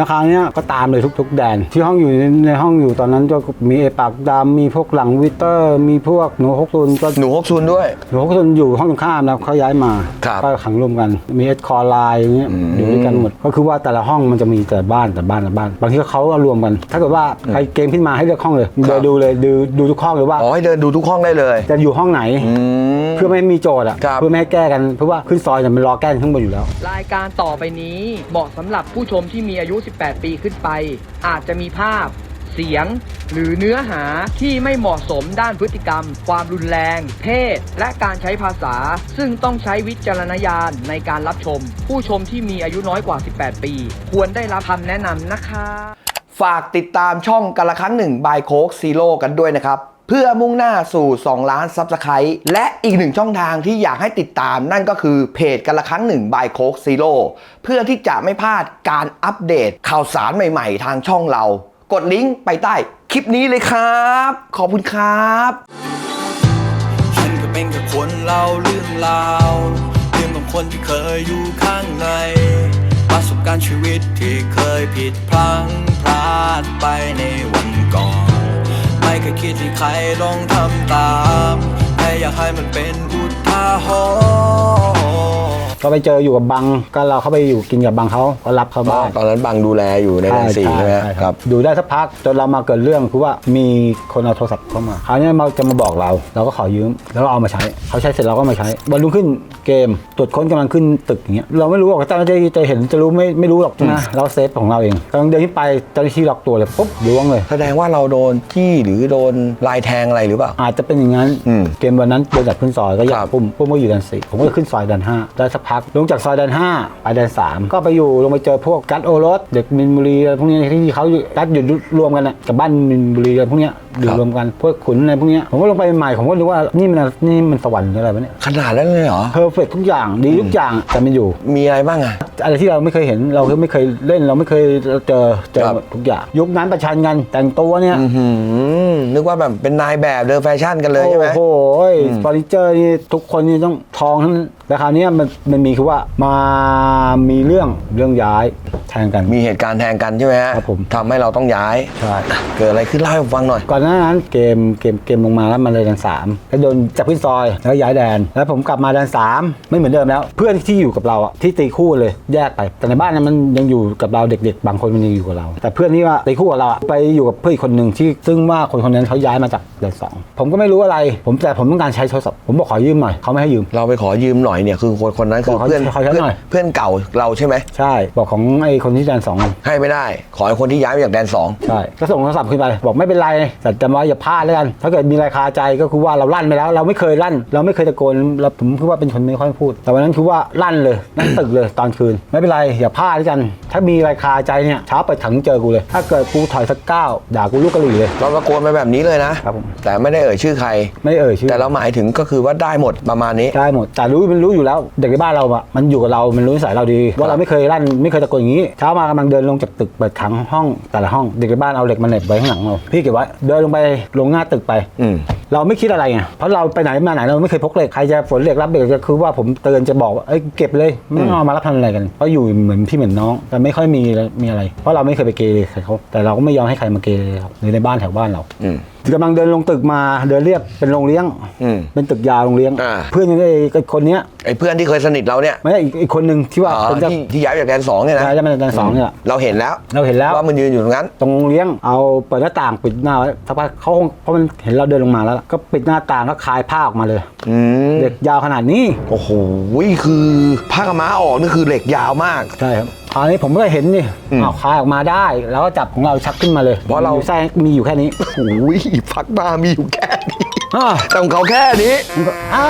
ราคราวเนี้ยก็ตามเลยทุก ๆ แดน ที่ห้องอยู่ในในห้องอยู่ตอนนั้นก็มีเอปากดำมีพวกหลังวิเตอร์ มีพวกหนูฮกซุนก็หนูฮกซุนด้วยหนูฮกซุนอยู่ห้องตรงข้ามนะเขาย้ายมาครับก็ขังรวมกันมีเอสคอร์ไลน์อย่างเงี้ยอืมอยู่ด้วยกันหมดก็คือว่าแต่ละห้องมันจะมีแต่บ้านแต่บ้านแต่บ้าน บางทีเขาเอารวมกัน ถ้าเกิดว่าใครเกมขึ้นมาให้เลือกห้องเลยครัเดิบนดูเลยดูดูทุกห้องเลยว่าอ๋อให้เดินดูทุกห้องได้เลยจะอยู่ห้องไหนอืมเพื่อไม่ให้มีโจทย์อะครับเพื่อไม่ให้แก้กันเพราะว่าขึ้นซอยเนี่ยมันรอแก้กันข้างบนอยู่แล้ว รายการต่อไปนี้เหมาะสำหรับผู้ชมที่มีอายุ18 ปีขึ้นไป อาจจะมีภาพ เสียง หรือเนื้อหาที่ไม่เหมาะสมด้านพฤติกรรม ความรุนแรง เพศ และการใช้ภาษา ซึ่งต้องใช้วิจารณญาณในการรับชม ผู้ชมที่มีอายุน้อยกว่า 18 ปี ควรได้รับคำแนะนำนะคะ ฝากติดตามช่องกันละครั้งหนึ่งบายโคกซีโร่กันด้วยนะครับ เพื่อมุ่งหน้าสู่ 2 ล้านซับสไครต์และอีกหนึ่งช่องทางที่อยากให้ติดตามนั่นก็คือเพจกันละครั้งหนึ่งบายโคกซีโร่เพื่อที่จะไม่พลาดการอัปเดตข่าวสารใหม่ๆ ทางช่องเรา กดลิงก์ไปใต้คลิปนี้เลยครับ ขอบคุณครับฉันก็เป็นแค่คนเล่าเรื่องราวเรื่องของคนที่เคยอยู่ข้างใน ประสบการณ์ชีวิตที่เคยผิดพลั้งพลาดไปในวันก่อน ไม่เคยคิดที่ใครลองทำตามแค่อยากให้มันเป็นอุทาหรณ์ ก็ไปเจออยู่กับบังก็เราเข้าไปอยู่กินกับบังเขาก็รับเขาบ้าน ตอนนั้นบังดูแลอยู่ในแดนสี่ใช่ไหมครับอยู่ได้สักพักจนเรามาเกิดเรื่องคือว่ามีคนเอาโทรศัพท์เข้ามาคราวนี้มาจะมาบอกเรา เราก็ขอยืมแล้วก็เอามาใช้เขาใช้เสร็จเราก็มาใช้วันรุ่งขึ้นเกมตรวจค้นกำลังขึ้นตึกอย่างเงี้ยเราไม่รู้หรอกเจ้าหน้าที่จะเห็นจะรู้ไม่ไม่รู้หรอกนะเราเซฟของเราเองกำลังเดินขึ้นไปเจ้าหน้าที่ล็อกตัวเลยปุ๊บล้วงเลย แสดงว่าเราโดนจี้หรือโดนลายแทงอะไรหรือเปล่าอาจจะเป็นอย่างนั้นอืมเกมวันนั้นโดนจัดขึ้นซอยก็อยาครักบปุ่มปุ่มก็อยู่แดนสี่ผมก็เลยขึ้นซอยแดนห้าได้สักพักลงจากซอยแดนห้าไปแดนสามก็ไปอยู่ลงไปเจอพวกกัดโอรสเด็กมินบุรีอะไรพวกนี้ที่เขาอยู่กัดอยู่รวมกันน่ะกับบ้านมินบุรีอะไรพวกเนี้ยอยู่รวมกันพวกขุนอะไรพวกเนี้ยผมก็ลงไปใหม่ผมก็รู้ว่านี่มันนี่มันสวรรค์อะไรวะเนี่ยขนาดนั้นเลยเหรอเพอร์เฟกทุกอย่างดีทุกอย่างแต่มันอยู่มีอะไรบ้างอะอะไรที่เราไม่เคยเห็นเราไม่เคยเล่นเราไม่เคยเจอเจอครับหมดทุกอย่างยุคนั้นประชันกันแต่งตัวเนี่ยอื้อหือนึกว่าแบบเป็นนายแบบเดินแฟชั่นกันเลยใช่ไหมโอ้โหเฟอร์นิเจอร์นี่ทุกคนนี่ต้องทองทั้งนั้นแต่คราวเนี้ยมันมันมีคือว่ามามีเรื่องเรื่องย้ายแทงกัน มีเหตุการณ์แทงกันใช่ไหมฮะครับผมทำให้เราต้องย้าย ใช่ เกิดอะไรขึ้นเล่าให้ผมฟังหน่อย ก่อนหน้านั้นเกมเกมเกมลงมาแล้วมันเลยแดนสามแล้วโดนจับขึ้นซอยแล้วย้ายแดน แล้วผมกลับมาแดนสามไม่เหมือนเดิมแล้ว เพื่อนที่อยู่กับเราอะที่ตีคู่เลยแยกไป แต่ในบ้านนั้นมันยังอยู่กับเราเด็ก ๆ บางคนมันยังอยู่กับเรา แต่เพื่อนที่ว่าตีคู่กับเราอะไปอยู่กับเพื่อนอีกคนหนึ่งที่ ซึ่งว่าคนคนนั้นเขาย้ายมาจากแดนสองผมก็ไม่รู้อะไร ผมแต่ผมต้องการใช้โทรศัพท์ผมบอกขอยืมหน่อยเขาไม่ให้ยืม เราไปขอยืมหน่อยเนี่ยคือคนคนนั้นคือบอกเขาเพื่อนขอใช้เพื่อนหน่อย เพื่อนเก่าเราใช่ไหมใช่ บอกของไอ้คนที่แดนสองให้ไม่ได้ ขอให้คนที่ย้ายมาจากแดนสองใช่ก็ส่งโทรศัพท์ขึ้นไปบอกไม่เป็นไรแต่จำไว้อย่าพลาดแล้วกันถ้าเกิดมีอะไรคาใจก็คือว่าเราลั่นไปแล้ว เราไม่เคยลั่น เราไม่เคยตะโกนเราผมคือว่าเป็นคนไม่ค่อยพูด แต่วันนั้นคือว่าลั่นเลยนั่งตึกเลยตอนคืน ไม่เป็นไรอย่าพลาดแล้วกัน ถ้ามีอะไรคาใจเนี่ยเช้าไปถังเจอกูเลย ถ้าเกิดกูถอยสักก้าวด่ากูลูกกะหรี่เลยเราตะโกนไปแบบนี้เลยนะครับผมแต่ไม่ได้เอ่ยชื่อใคร ไม่เอ่ยชื่อแต่เราหมายถึงก็คือว่าได้หมดประมาณนี้ได้หมดแต่รู้มันรู้อยู่แล้วเด็กในบ้านเราอะมันอยู่กับเรา มันรู้นิสัยเราดี ว่าเราไม่เคยลั่นไม่เคยตะโกนอย่างนี้ เช้ามากำลังเดินลงจากตึกเปิดขังห้องแต่ละห้อง เด็กในบ้านเอาเหล็กมาเหน็บไว้ข้างหลังเรา พี่เก็บไว้ เดินลงไปลงหน้าตึกไป อืม เราไม่คิดอะไรไง เพราะเราไปไหนมาไหนเราไม่เคยพกเหล็ก ใครจะฝนเหล็กรับเหล็กก็คือว่าผมเตือนจะบอกว่าเอ้ยเก็บเลย ไม่ต้องเอามารับทำอะไรกัน เพราะอยู่เหมือนพี่เหมือนน้องแต่ไม่ค่อยมีมีอะไร เพราะเราไม่เคยไปเกเรใครเขาแต่เราก็ไม่ยอมให้ใครมาเกเรครับหรือในบ้านแถวบ้านเรา อืม กำลังเดินลงตึกมาเดินเรียบเป็นโรงเลี้ยงอืมเป็นตึกยาวโรงเลี้ยง อ่า เพื่อนยังไอ้ไอ้คนเนี้ยไอ้เพื่อนที่เคยสนิทเราเนี่ยไม่ใช่อีกอีกคนหนึ่งที่ว่าอ๋อเป็นเจ้าที่ที่ย้ายมาจากแดนสองเนี่ยนะ ย้ายมาจากแดนสองเนี่ย เราเห็นแล้วเราเห็นแล้ว ว่ามันยืนอยู่ตรงนั้น ตรงเลี้ยงเอาเปิดหน้าต่างปิดหน้าไว้สักพักเขาคงเพราะมันเห็นเราเดินลงมาแล้ว ก็ปิดหน้าต่างก็คลายผ้าออกมาเลย อืม เด็กยาวขนาดนี้ โอ้โห คือผ้ากำม้าออกนี่คือเหล็กยาวมาก ใช่ครับ คราวนี้ผมก็เห็นนี่อืมอ้าวคลายออกมาได้ แล้วก็จับของเราชักขึ้นมาเลย เพราะเราอยู่ไส้มีอยู่แค่นี้ โอ้ยพักมามีอยู่แค่นี้ อ้าวแต่ของเขาแค่นี้ผมก็อ่า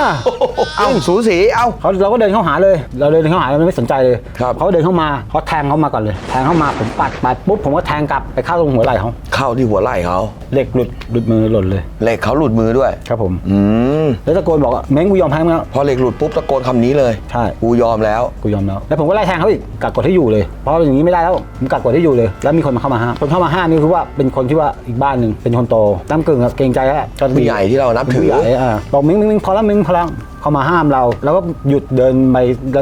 เอาสูสี เอาเขาเราก็เดินเข้าหาเลย เราเดินเข้าหาเราไม่สนใจเลย ครับ เขาเดินเข้ามาเขาแทงเข้ามาก่อนเลย แทงเข้ามาผมปัดปัดปุ๊บผมก็แทงกลับไปเข้าตรงหัวไหล่เขาเข้าที่หัวไหล่เขาเหล็กหลุดหลุดมือหล่นเลย เหล็กเขาหลุดมือด้วย ครับผม อืม แล้วตะโกนบอกว่าเม้งกูยอมแพ้มึงแล้ว พอเหล็กหลุดปุ๊บตะโกนคำนี้เลยใช่ กูยอมแล้ว กูยอมแล้วแล้วผมก็ไล่แทงเขาอีกกักกดให้อยู่เลย เพราะอย่างนี้ไม่ได้แล้วผมกักกดให้อยู่เลย แล้วมีคนมาเข้ามาห้ามคนเข้ามาห้ามนี่คือว่าเป็นคนที่ว่าอีกบ้านหนึ่งเป็นคนโตตั้มกึ่งครับเกรงใจแล้วก็ผู้ใหญ่ที่เรานับถือผู้ใหญ่อ่าบอกมิงมิงมิงพอแล้วมิงพอแล้ว เข้ามาห้ามเราเราก็หยุดเดินไป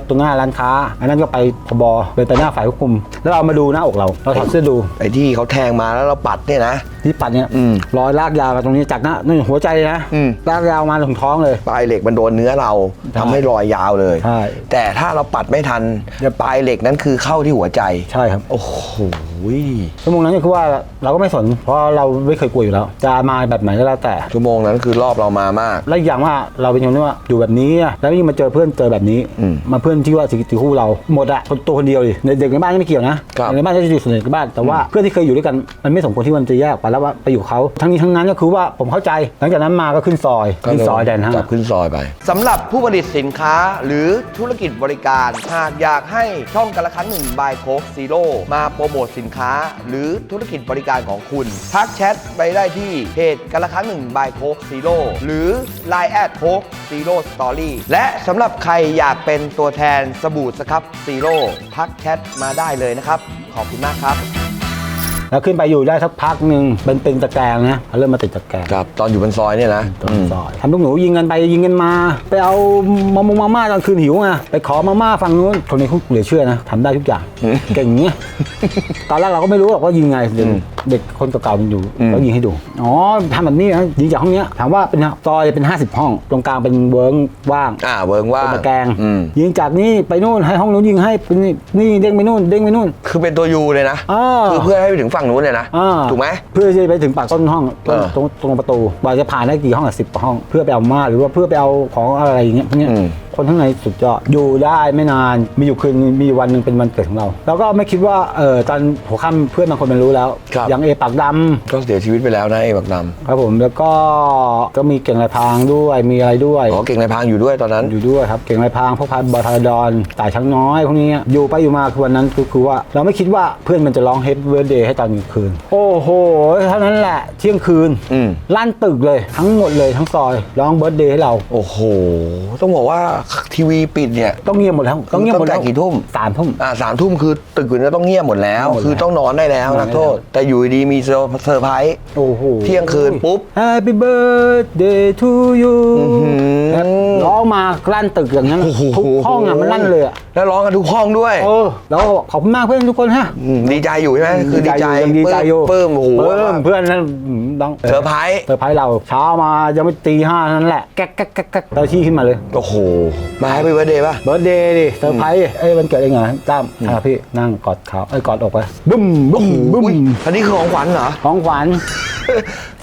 ตรงหน้าร้านค้า อันนั้นก็ไปพบเดินไปหน้าฝ่ายควบคุม แล้วเรามาดูหน้าอกเรา เราถอดเสื้อดูไอ้ที่เขาแทงมาแล้วเราปัดเนี่ยนะ ที่ปัดเนี่ยอืมรอยลากยาวมาตรงนี้จากหน้านี่หัวใจนะอืม ลากยาวมาถึงท้องเลย ปลายเหล็กมันโดนเนื้อเราใช่ทำให้รอยยาวเลย ใช่แต่ถ้าเราปัดไม่ทันปลายเหล็กนั้นคือเข้าที่หัวใจ ใช่ครับ โอ้โหชั่วโมงนั้นก็คือว่าเราก็ไม่สน เพราะเราไม่เคยกลัวอยู่แล้ว จะมาแบบไหนก็แล้วแต่ ชั่วโมงนั้นคือรอบเรามามาก และอีกอย่างว่าเราเป็นคนที่ว่าอยู่แบบนี้อะแล้วยิ่งมาเจอเพื่อนเจอแบบนี้ อืมมาเพื่อนที่ว่าสิติคู่เราหมดอะคนตัวคนเดียวดิในเด็กในบ้านก็ไม่เกี่ยวนะครับ ในบ้านก็จะอยู่ส่วนใหญ่ในบ้านแต่ว่าเพื่อนที่เคยอยู่ด้วยกันมันไม่สมควรที่มันจะแยกไปแล้วว่าไปอยู่กับเขาทั้งนี้ทั้งนั้นก็คือว่าผมเข้าใจ หลังจากนั้นมาก็ขึ้นซอยขึ้นซอยแดนห้า จับขึ้นซอยไป สำหรับผู้ผลิตสินค้าหรือธุรกิจบริการ หากอยากให้ช่องกันละครั้งหนึ่งบายโคกซีโร่มาโปรโมทสินค้า หรือธุรกิจบริการของคุณ ทักแชทไปได้ที่เพจกันละครั้งหนึ่งบายโคกซีโร่หรือ Line แอดโคกซีโร่สตอรี่ และสำหรับใครอยากเป็นตัวแทนสบู่สครับซีโร่ทักแชทมาได้เลยนะครับ ขอบคุณมากครับ แล้วขึ้นไปอยู่ได้สักพักหนึ่งเป็นเป็นตะแกรงนะเริ่มมาติดตะแกรงครับตอนอยู่บนซอยเนี่ยนะตรงซอยทำลูกหนูยิงกันไปยิงกันมา ไปเอามามงมาม่าตอนคืนหิวไงไปขอมาม่าฝั่งนู้นคนนี้เขาเหลือเชื่อนะทำได้ทุกอย่างเก่งเงี้ยตอนแรกเราก็ไม่รู้หรอกว่ายิงไงเด็กอืมเด็กคนเก่าๆมันอยู่อืมเขายิงให้ดูอ๋อทำแบบนี้นะยิงจากห้องเนี้ยถามว่าเป็นซอยเป็น 50 ห้อง ตรงกลางเป็นเวิร์งว่างอ่าเวิร์งว่าเป็นงตะแกรงอืมยิงจากนี่ไปนู่นให้ห้องนู้นยิงให้เป็นนี่นี่เด้งไปนู่นเด้งไปนู่น คือเป็นตัวยูเลยนะอ่าคือเพื่อให้ไปถึงฝั่งนู้นเลยนะอ่าถูกไหม เพื่อที่จะไปถึงปากต้นห้องตรงเออตรงตรงประตูว่าจะผ่านได้กี่ห้องอะสิบห้อง เพื่อไปเอามาหรือว่าเพื่อไปเอาของอะไรอย่างเงี้ยพวกเนี้ยอืม คนข้างในสุดยอดอยู่ได้ไม่นานมีอยู่คืนมีอยู่วันหนึ่งเป็นวันเกิดของเรา แล้วก็ไม่คิดว่าเออตอนหัวค่ำเพื่อนบางคนมันรู้แล้ว ครับ อย่างเอปากดำก็เสียชีวิตไปแล้วนะไอ้บักดครับผมแล้วก็ก็มีเก่งลายพรางด้วยมีอะไรด้วยำอ๋อเก่งในายพรางอยู่ด้วยตอนนั้น อยู่ด้วยครับเก่งลายพรางพวกพันบอทาราดอนต่ายช้างน้อยพวกนี้อยู่ไปอยู่มาคือวันนั้นคือคือว่า เราไม่คิดว่าเพื่อนมันจะร้องเฮปเว r ร์เดย์ให้ตอนกลางคืน โอ้โหเท่านั้นแหละเที่ยงคืนอืม ลั่นตึกเลยทั้งหมดเลยทั้งซอยร้องเบิร์ดเดย์ให้เรา โอ้โห ต้องบอกว่าทีวีปิดเนี่ยต้องเงียบหมดแล้วต้องเงียบหมดตั้แล้งวแต่กี่ทุ่มสามทุ่มอ่าสามทุ่มคือตึกอื่นก็ต้องเงียบหมดแล้วหมดแล้วคือต้องนอนได้แล้วนอนได้นักโทษแล้วแต่อยู่ดีๆมีเซอร์เซอร์ไพรส์โอ้โหเที่ยงคืนปุ๊บ Happy birthday to you แล้วร้องมาลั่นตึกอย่างนั้นโอ้โหทุกห้องอะมันลั่นเลยอะแล้วร้องกันทุกห้องด้วยเออแล้วก็บอกขอบคุณมากเพื่อนทุกคนฮะมดีใจอยู่ใช่ไหมคือดีใจยังดีใจอยู่ปลื้มโอ้โหปลื้มเพื่อนนั้นอืมต้องเซอร์ไพรส์เซอร์ไพรส์เราเช้ามายังไม่ตีห้านั่นแหละแก๊กแก๊กแก๊กแก๊กเราชี้ขึ้นมาเลยโอ้โหมาให้ไปเบอร์เดย์ป่ะ เบิร์ดเดย์ดิเซอร์ไพรส์เอ้ยวันเกิดเองเหรอตั้มอะพี่นั่งกอดเขาไอ้ยกอดอกไปบึ้มบึ้มบึ้มอุ๊ยอันนี้คือของขวัญเหรอของขวัญ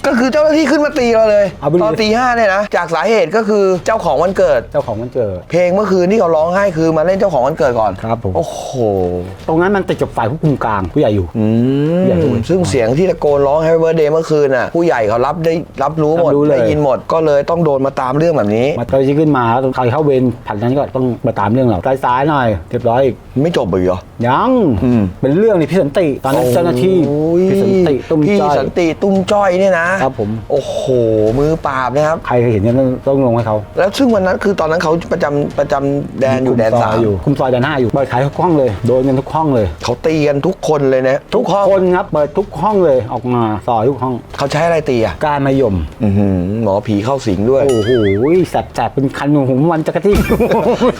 ก็คือเจ้าหน้าที่ขึ้นมาตีเราเลย เอาไปเลย ตอนตีห้าเนี่ยนะ จากสาเหตุก็คือเจ้าของวันเกิด เจ้าของวันเกิดเพลงเมื่อคืนที่เขาร้องให้คือมาเล่นเจ้าของวันเกิดก่อนครับผม โอ้โหตรงนั้นมันติดกับฝ่ายผู้คุมกลางผู้ใหญ่อยู่ อืใหญ่ด้วยซึ่งเสียงที่ตะโกนร้อง Happy Birthday เมื่อคืนน่ะผู้ใหญ่เขารับได้รับรู้หมดรับรู้เลย ได้ยินหมดก็เลยต้องโดนมาตามเรื่องแบบนี้ มาตอนที่ขึ้นมาแล้วใครเข้าเวรผัดนั้นก็ต้องมาตามเรื่องเราสายๆหน่อยเรียบร้อยอีกไม่จบอีกเหรอ ยังอืม เป็นเรื่องนี่พี่สันติ ตอนนั้นเจ้าหน้าที่โอ้ยพี่สันติตุ้มพี่จ้อยสันติตุ้มจ้อยเนี่ยนะครับผม โอ้โห มือปราบนะครับ ใครเคยเห็นเนี่ยต้องต้องลงให้เขาแล้วซึ่งวันนั้นคือตอนนั้นเขาประจำประจำแดนอยู่แดนคุมซสามอยู่คุมซอยแดนห้าอยู่เปิดขายทุกห้องเลยโดนกันทุกห้องเลย เขาตีกันทุกคนเลยนะทุกห้องคนครับเปิดทุกห้องเลยออกมาซอยทุกห้องเขาใช้อะไรตีอะการมายมอื้อหือหมอผีเข้าสิงด้วย โอ้โหแสบๆเป็นคันของผมวันจักรที่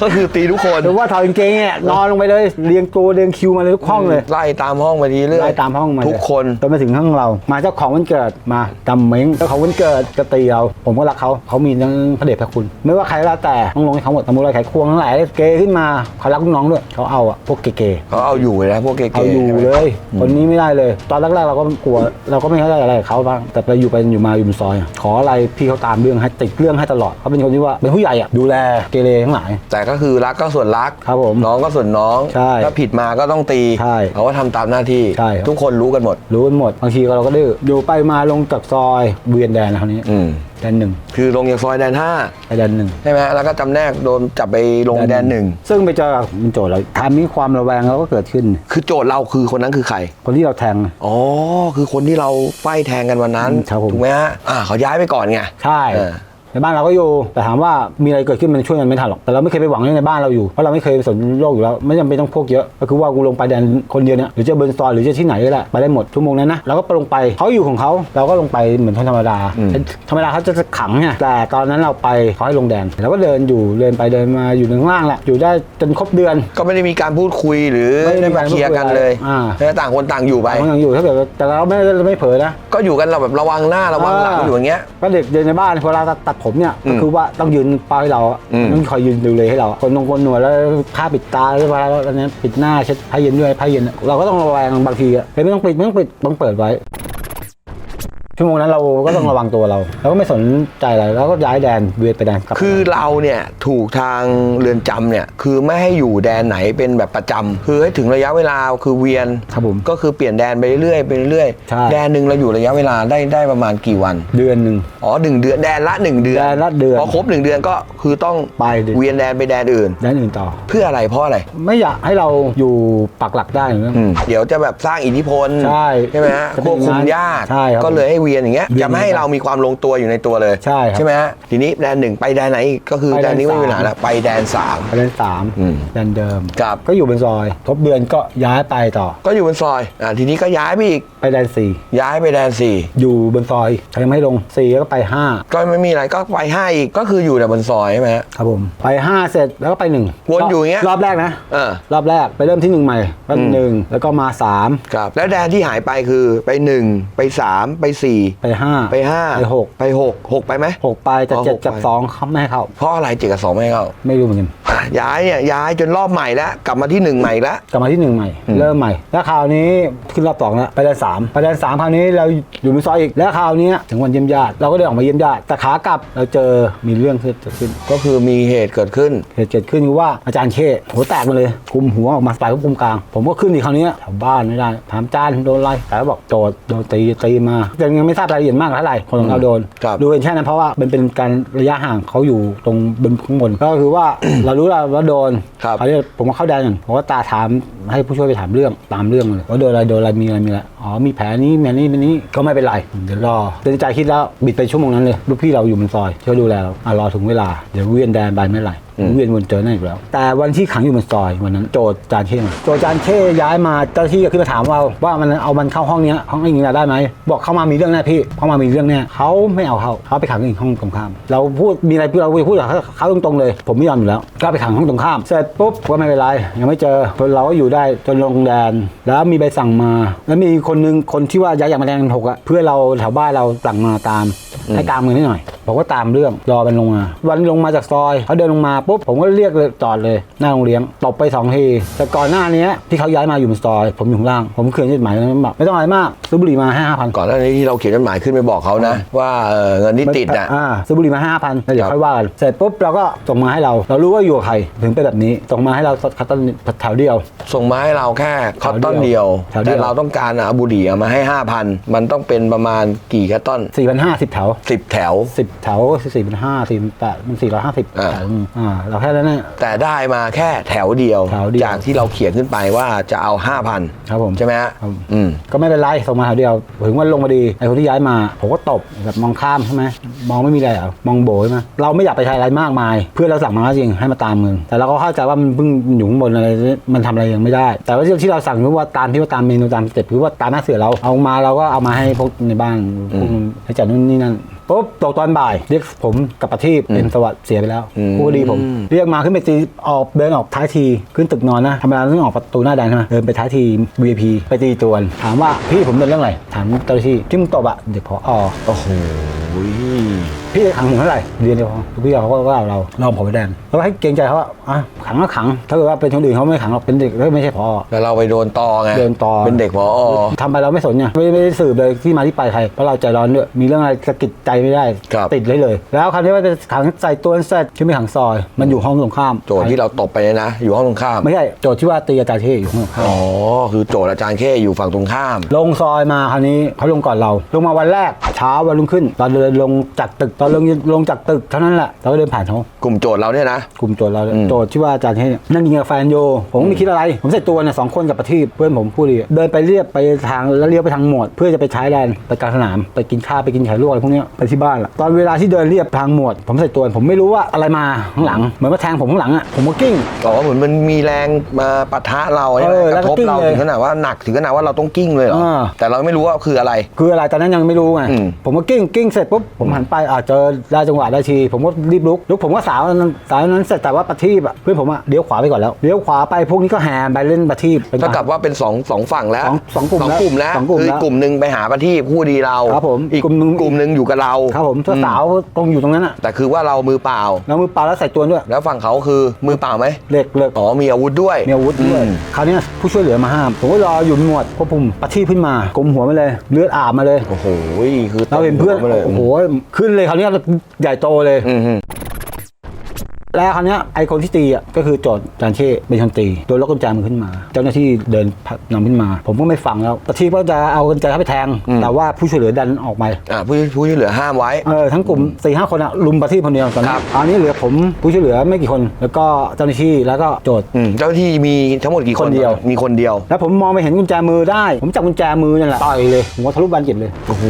ก็คือตีทุกคนหรือว่าถอดกางเกงเนี่ยนอนลงไปเลยเรียงตัวเรียงคิวมาเลยทุกห้องเลย ไล่ตามห้องมาทีเรื่อยไล่ตามห้องมาเลยทุกคนจนมาถึงห้องเรา มาเจ้าของวันเกิดมาดำเม้งเจ้าของวันเกิดจะตีเราผมก็รักเขาเขามีทั้งพระเดชพระคุณ ไม่ว่าใครก็แล้วแต่ต้องลงให้เขาหมดสมมติอะไรไขควงทั้งหลายเกย์ขึ้นมาเขารักลูกน้องด้วยเขาเอาอะพวกเกย์เขาเอาอยู่เลยนะพวกเก๋ๆเอาอยู่ใช่ไหมเลย คนนี้ไม่ได้เลย ตอนแรกๆเราก็กลัวเราก็ไม่เข้าใจอะไรกับเขาบ้างแต่ไปอยู่ไปอยู่มาอยู่บนซอยอะขออะไรพี่เขาตามเรื่องให้ติดเรื่องให้ตลอดเขาเป็นคนที่ว่าเป็นผู้ใหญ่อะดูแลเกเรทั้งหลาย แต่ก็คือรักก็ส่วนรัก ครับผม น้องก็ส่วนน้อง ใช่ถ้าผิดมาก็ต้องตี ใช่เขาก็ทำตามหน้าที่ ใช่ครับ ทุกคนรู้กันหมด รู้กันหมดบางทีเราก็ดื้ออยู่ไปมาลงจากซอยเวียนแดนนะคราวนี้อืม แดนหนึ่งคือลงจากซอยแดนห้าไปแดนหนึ่งใช่ไหมแล้วก็จำแนกโดนจับไปลงแดนหนึ่งซึ่งไปเจอกับมันโจทย์เราทำนี้ความระแวงเราก็เกิดขึ้น คือโจทย์เราคือคนนั้นคือใคร คนที่เราแทง อ๋อ คือคนที่เราไฟแทงกันวันนั้น อืมครับผม ถูกไหมฮะ อ่า เขาย้ายไปก่อนไงใช่ เออ ในบ้านเราก็อยู่แต่ถามว่ามีอะไรเกิดขึ้นมันช่วยกันไม่ทันหรอกแต่เราไม่เคยไปหวังเรื่องในบ้านเราอยู่เพราะเราไม่เคยสนโลกอยู่แล้วไม่จำเป็นต้องพกเยอะก็คือว่ากูลงไปแดนคนเดียวเนี่ยหรือจะเบิร์นซอยหรือจะที่ไหนก็ได้ไปได้หมดชั่วโมงนั้นนะเราก็ลงไปเขาอยู่ของเขาเราก็ลงไปเหมือนคนธรรมดาอืมธรรมดาเขาจะขังไงแต่ตอนนั้นเราไปเขาให้ลงแดนเราก็เดินอยู่เดินไปเดินมาอยู่ข้างล่างแหละอยู่ได้จนครบเดือน ก็ไม่ได้มีการพูดคุยหรือไม่ได้ได้มีมาการเคลียร์กันเลยอ่าแล้วต่างคนต่างอยู่ไปเขายังอยู่ถ้าเกิดว่าแต่เราไม่ได้ไม่เผลอนะก็อยู่กันเราแบบระวังหน้าระวังหลังอยู่อย่างเงี้ยก็เด็กเดินในบ้านเวลาตัดผมเนี่ยอืก็มคือว่าต้องยืนเป้าให้เราอะอืมต้องคอยยืนดูเลยให้เราอะคนตรงคนหนวดแล้วผ้าปิดตาหรือว่าแล้วอันนี้ปิดหน้าเช็ดผ้าเย็นด้วยผ้าเย็นอะเราก็ต้องระแวงบางทีอะเฮ้ยไม่ต้องปิดไม่ต้องปิดต้องเปิดไว้ ชั่วโมงนั้นเราก็ต้องระวังตัวเราเราก็ไม่สนใจอะไรเราก็ย้ายแดนเวียนไปแดนกลับคือเราเนี่ยถูกทางเรือนจำเนี่ยคือไม่ให้อยู่แดนไหนเป็นแบบประจำคือให้ถึงระยะเวลาคือเวียนครับผม ก็คือเปลี่ยนแดนไปเรื่อยๆไปเรื่อยใช่แดนหนึ่งเราอยู่ระยะเวลาได้ได้ประมาณกี่วัน เดือนหนึ่ง อ๋อหนึ่งเดือนแดนละหนึ่งเดือนแดนละเดือนพอครบหนึ่งเดือนก็คือต้องไปเดือนเวียนแดนไปแดนอื่น แดนอื่นต่อ เพื่ออะไรเพราะอะไรไม่อยากให้เราอยู่ปักหลักได้หรืออืมเดี๋ยวจะแบบสร้างอิทธิพลใช่ใช่ไหมฮะจะคเป็นวบคุมอย่างนั้นยากใช่ครับ ก็เลยให้เวียนอย่างเงี้ยเวียนจะไม่ให้เรามีความลงตัวอยู่ในตัวเลยใช่ครับใช่ไหมฮะทีนี้แดนหนึ่งไปแดนไหนอีกก็คือไปแดแดนนนี้ไม่มีปัญหาสามแล้วไปแดนสามไปแดนสามอืมแดนเดิมกับก็อยู่เป็นซอยครบเดือนก็ย้ายไปต่อ ก็อยู่บนซอยอ่าทีนี้ก็ย้ายไปอีกไปแดนสี่ย้ายไปแดนสี่อยู่บนซอยเขายังไม่ให้ลงสี่ก็ไปห้าก็ไม่มีอะไรก็ไปห้าอีกก็คืออยู่แต่บนซอยใช่ไหมฮะครับผมไปห้าเสร็จแล้วก็ไปหนึ่งวนอยู่อย่างเงี้ยรอบแรกนะเออรอบแรกไปเริ่มที่หนึ่งใหม่ก็อืมหนึ่งแล้วก็มาสามครับแล้วแดนที่หายไปคือไปหนึ่งไปสามไปสี่ไปห้าไปห้าไปหกไปหกหกไปไหมหกไปแต่อ๋อเจ็ดหกกับไป สองเขาไม่ให้เข้าเพราะอะไรเจ็ดกับสองไม่ให้เข้า ไม่รู้เหมือนกันอะ ย้ายเนี่ยย้ายจนรอบใหม่แล้วกลับมาที่หนึ่งใหม่แล้ว กลับมาที่หนึ่งใหม่อืมเริ่มใหม่ แล้วคราวนี้ขึ้นรอบสองแล้วไปแดนสามไปแดนสามคราวนี้เราอยู่บนซอยอีกแล้วคราวนี้ถึงวันเยี่ยมญาติเราก็เดินออกมาเยี่ยมญาติแต่ขากลับเราเจอมีเรื่องเกิดขึ้นก็คือมีเหตุเกิดขึ้นเหตุเกิดขึ้นคือว่าอาจารย์เคหัวแตกมาเลยคุมหัวออกมาปลายคุมกลาง ผมก็ขึ้นอีกคราวนี้แถวบ้านไม่ได้ถามอาจารย์โดนอะไรแต่ก็บอกโจทย์โดนตีตีมาแต่ยังไม่ทราบรายละเอียดมากเท่าไหร่คนของเราโดนครับดูเป็นแค่นั้นเพราะว่ามันเป็นการระยะห่างเขาอยู่ตรงบนข้างบนก็คือว่าเรารู้แล้วว่าโดนครับคราวนี้ผมก็เข้าแดนหนึ่งผมก็ตาถาม ให้ผู้ช่วยไปถามเรื่องตามเรื่องเลยว่าโดนอะไรโดนอะไรมีอะไรมีอะไรอ๋อมีแผลนี้แผลนี้แผลนี้ก็ไม่เป็นไรเดี๋ยวรอเดินใจคิดแล้วบิดไปชั่วโมงนั้นเลยลูกพี่เราอยู่บนซอยช่วยดูแลอะรอถึงเวลาเดี๋ยวเวียนแดนไปไม่เป็นไรเวียนวนเจอหน้าอีกแล้ว แต่วันที่ขังอยู่บนซอยวันนั้นโจทย์จานเช่มาโจทย์จานเช่ย้ายมาเจ้าที่ก็ขึ้นมาถามว่าว่ามันเอามันเข้าห้องนี้ห้องนี้ได้ไหมบอกเข้ามามีเรื่องแน่พี่เข้ามามีเรื่องแน่เขาไม่เอาเขาเขาไปขังอีกห้องตรงข้าม เราพูดมีอะไรเราพูดกับเขาตรงๆเลย ผมไม่ยอมอยู่แล้วก็ไปขังห้องตรงข้ามเสร็จปุ๊บก็ไม่เป็นไรยังไม่เจอเราก็อยู่ได้จนลงแดน แล้วมีใบสั่งมา แล้วมีคนนึงคนที่ว่าย้ายจากมาแดนหกอะเพื่อนเราแถวบ้านเราสั่งมาตามให้ตามเงินนิดหน่อยบอกว่าตามเรื่องรอมันลงมา วันลงมาจากซอยเขาเดินลงมาปุ๊บผมก็เรียกเลยจอดเลยหน้าโรงเรียนตบไปสองทีแต่ก่อนหน้านี้ที่เขาย้ายมาอยู่บนซอย ผมอยู่ข้างล่าง ผมเขียนจดหมายแล้วบอกไม่ต้องอะไรมากซื้อบุหรี่มาให้ห้าพันก่อนหน้านี้ที่เราเขียนจดหมายขึ้นไปบอกเขานะ ว่าเอ่อเงินที่ติดอะอ่าซื้อบุหรี่มาห้าพันแล้วเดี๋ยวครับค่อยว่ากันเสร็จปุ๊บเราก็ส่งมาให้เรา เรารู้ว่าอยู่กับใครถึงเป็นแบบนี้ส่งมาให้เราคัตตันแถวเดียวส่งมาให้เราแค่คอตตอนเดียว แถวเดีแต่ยวเราต้องการเอาบุหรี่เอามาให้ 5,000 มันต้องเป็นประมาณกี่คอตตอน สี่พันห้าสิบแถว10 แถว สิบแถวสี่พันห้าสี่พันแปดมันสี่ร้อยห้าสิบอ่า แถวหนึ่งอ่าเราแค่นั้นแหละแต่ได้มาแค่แถวเดียว แถวเดียวจากที่เราเขียนขึ้นไปว่าจะเอา 5,000ครับผมใช่ไหมฮะครับ อืม ก็ไม่เป็นไรส่งมาแถวเดียว ถึงวันลงมาดีไอ้คนที่ย้ายมาผมก็ตบแบบมองข้ามใช่ไหมมองไม่มีอะไรเหรอมองโบยมาเราไม่อยากไปใช้อะไรมากมาย เพื่อนเราสั่งมาก็จริงให้มาตามเงินแต่เราก็เข้าใจว่ามันเพิ่งอยู่ข้างบนอะไรมันทำอะไรยังไม่ได้แต่ว่าที่เราสั่งคือว่าตามที่ว่าตามเมนูตามสเต็ปคือว่าตามหน้าเสือเราเอามาเราก็เอามาให้พวกในบ้านพวกให้จัดนู่นนี่นั่นปุ๊บตกตอนบ่ายเรียกผมกับประทีปเป็นสวัสดิ์เสียไปแล้วอืมผู้ดีผม เรียกมาขึ้นไปตีออกเดินออกท้ายทีขึ้นตึกนอนนะธรรมดาต้องออกประตูหน้าแดงใช่ไหมเดินไปท้ายที VIP ไปตีตัวนถามว่าพี่ผมโดนเรื่องอะไรถามเจ้าหน้าที่ที่มึงตบอะเด็กพออโอ้โห พี่ขังผมเท่าไหร่เดือนเดียวพอพี่เขาก็ว่าเราลองผมไปแดนแล้วก็ให้เกรงใจเขาว่าอะขังก็ขัง ถ้าเกิดว่าเป็นคนอื่นเขาไม่ขังหรอกเป็นเด็กแล้วไม่ใช่พอแล้วเราไปโดนตอไงเดินต่อเป็นเด็กพอทำไปเราไม่สนไงไม่ไม่ได้สืบเลยที่มาที่ไปใครเพราะเราใจร้อนด้วยมีเรื่องอะไรสะกิดใจไม่ได้ครับติดเลยเลย แล้วคราวนี้ว่าเป็นขังใส่ตัวเสร็จที่ไม่ขังซอย มันอยู่ห้องตรงข้าม โจทย์ที่เราตบไปเนี่ยนะ อยู่ห้องตรงข้ามไม่ใช่โจทย์ที่ว่าตีอาจารย์เท่อยู่ข้างนอกอ๋อคือโจทย์อาจารย์แค่อยู่ฝั่งตรงข้าม ลงซอยมาคราวนี้เขาลงก่อนเรา ลงมาวันแรกเช้าช้าวันรุ่งขึ้นตอนเดินลงจากตึกตอนลงลงจากตึกเท่านั้นแหละเราก็เดินผ่านเขากลุ่มโจทย์เราเนี่ยนะ กลุ่มโจทย์เราอืม โจทย์ที่ว่าอาจารย์ให้เนี่ยนั่งกินกาแฟโยผมไม่คิดอะไร ผมใส่ตัวเนี่ยสองคนกับประทีปเพื่อนผมพูดดีเดินไปเรียบไปทางแล้วเลี้ยวไปทางหมวด เพื่อจะไปใช้แลนไปกลางสนามไปกินข้าวไปกินไข่ลวกอะไรพวกเนี้ยไปที่บ้านละตอนเวลาที่เดินเรียบทางหมวด ผมใส่ตัวผมไม่รู้ว่าอะไรมาข้างหลังเหมือนมาแทงผมข้างหลังอะผมก็กิ้ง บอกว่าเหมือนมันมีแรงมาปะทะเราใช่ไหมเออกแล้วระก็ทบกิ้งเราเลยถึงขนาดว่าหนักถึงขนาดว่าเราต้องกิ้งเลยเหรออ่า แต่เราไม่รู้ว่าคืออะไร คืออะไรตอนนั้นยังไม่รู้ไงอืม ผมก็กิ้งกิ้งเสร็จปุ๊บผมหันไปอ่าเจอได้จังหวะได้ที ผมก็รีบลุกลุกผมก็สาวนั้นสาวนั้นเสร็จแต่ว่าประทีปอะเพื่อนผมอะเลี้ยวขวาไปก่อนแล้วเลี้ยวขวาไปพวกนี้ก็แห่ไปเล่นประทีปเป็น เท่ากับว่าเป็นสองสองฝั่งแล้วสองสองกลุ่มสองแล้วกลุ่มแล้วสองกลุ่มคือแล้วกลุ่มหนึ่งไปหาประทีปผู้ดีเราครับผมอีกกลุ่มหนึ่งกลุ่มหนึ่งอยู่กับเราครับผมเจ้าสาวตรงอยู่ตรงนั้นอะแต่คือว่าเรามือเปล่า แล้วมือเปล่าแล้วใส่ตัวด้วยแล้วฝั่งเขาคือมือเปล่าไหมเหล็กเหล็ก อ๋อมีอาวุธด้วย มีอาวุธด้วยอืม คราวนี้ผู้ช่วยเหลือมาห้าม ผมก็รออยู่หมวดควบคุมประทีปขึ้นมากลมหัวมาเลย เลือดอาบมาเลย โอ้โหคือเราเห็นเพื่อนมาเลย โอ้โห ขึ้นเลยคราวนี้ี้ยใหญ่โตเลย แล้วคราวเนี้ยไอคนที่ตีอะก็คือโจทย์จานเช่เป็นคนตีโดนล็อกกุญแจมือขึ้นมา เจ้าหน้าที่เดินนำขึ้นมา ผมก็ไม่ฟังแล้วประทีปก็จะเอากุญแจเข้าไปแทง แต่ว่าผู้ช่วยเหลือดันออกมาอ่าผู้ผู้ช่วยเหลือห้ามไว้เออทั้งกลุ่มสี่ห้าคนอะลุมประทีปคนเดียวตอนนั้ครันบคราวนี้เหลือผมผู้ช่วยเหลือไม่กี่คน แล้วก็เจ้าหน้าที่แล้วก็โจทย์อืมเจ้าหน้าที่มีทั้งหมดกี่คนคนเดียวมีคนเดียว แล้วผมมองไปเห็นกุญแจมือได้ ผมจับกุญแจมือนั่นแหละต่อยเลยผมว่าทะลุบานเจ็บเลยโอ้โห